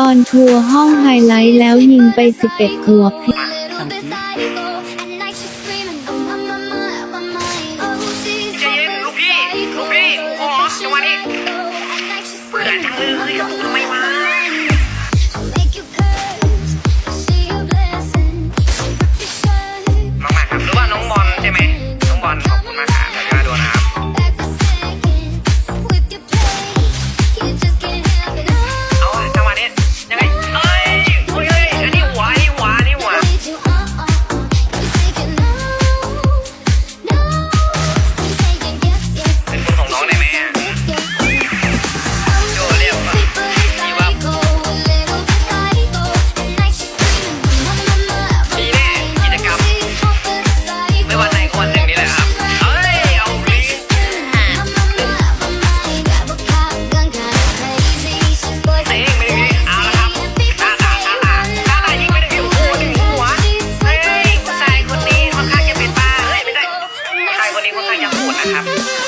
ตอนทัวร์ห้องไฮไลท์แล้วยิงไป 11 ขวบเจเย็นลูกพี่ ลูกพี่โอ้โหจังหวะนี้เพื่อนจังเลย gonna.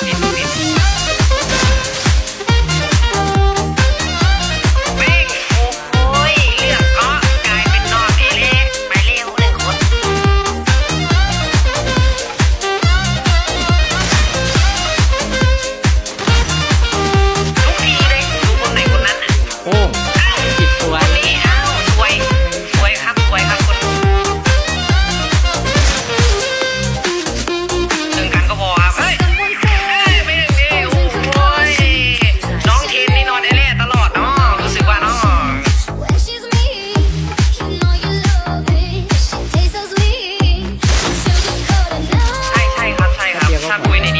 Sanguini.